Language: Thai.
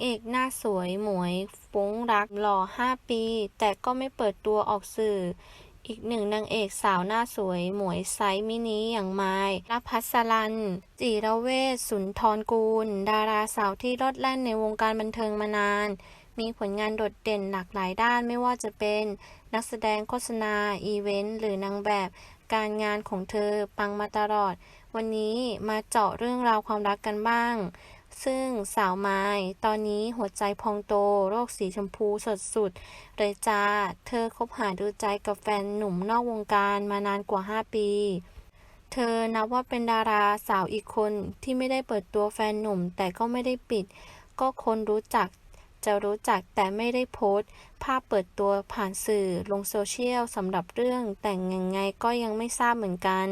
เอกหน้าสวยหมวยฟุ้งรักหล่อ 5 ปี แต่ก็ไม่เปิดตัวออกสื่อ อีกหนึ่งนางเอกสาวหน้าสวย หมวยไซส์มินิอย่างไมายรพัสรันจิระเวชสุนทรกูล ดาราสาวที่รอดแล่นในวงการบันเทิงมานาน มีผลงานโดดเด่นหลากหลายด้านไม่ว่าจะเป็น นักแสดงโฆษณา อีเวนต์ หรือนางแบบ การงานของเธอปังมาตลอด วันนี้มาเจาะเรื่องราวความรักกันบ้าง ซึ่งสาวไม้ตอนนี้หัวใจพองโต โรคสีชมพูสดสุดเลยจ้า เธอคบหาดูใจกับแฟนหนุ่มนอกวงการมานานกว่า 5 ปี เธอนับว่าเป็นดาราสาวอีกคนที่ไม่ได้เปิดตัวแฟนหนุ่ม แต่ก็ไม่ได้ปิด ก็คนรู้จักจะรู้จักแต่ไม่ได้โพสต์ ภาพเปิดตัวผ่านสื่อลงโซเชียลสำหรับเรื่องแต่งยังไงก็ยังไม่ทราบเหมือนกัน